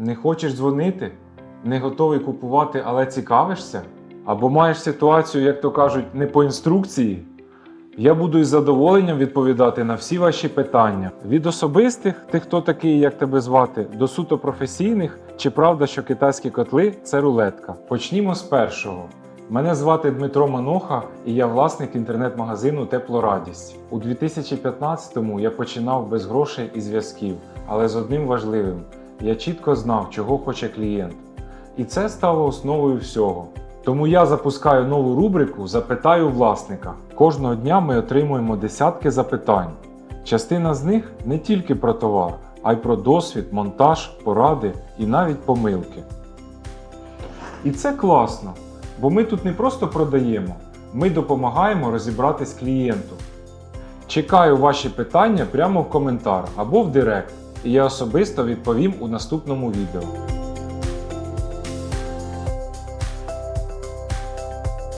Не хочеш дзвонити? Не готовий купувати, але цікавишся? Або маєш ситуацію, як то кажуть, не по інструкції? Я буду із задоволенням відповідати на всі ваші питання. Від особистих, ти хто такий, як тебе звати, до суто професійних, чи правда, що китайські котли це рулетка. Почнімо з першого. Мене звати Дмитро Маноха, і я власник інтернет-магазину Теплорадість. У 2015-му я починав без грошей і зв'язків, але з одним важливим: я чітко знав, чого хоче клієнт. І це стало основою всього. Тому я запускаю нову рубрику Запитаю власника. Кожного дня ми отримуємо десятки запитань. Частина з них не тільки про товар, а й про досвід, монтаж, поради і навіть помилки. І це класно, бо ми тут не просто продаємо, ми допомагаємо розібратись клієнту. Чекаю ваші питання прямо в коментар або в директ, я особисто відповім у наступному відео.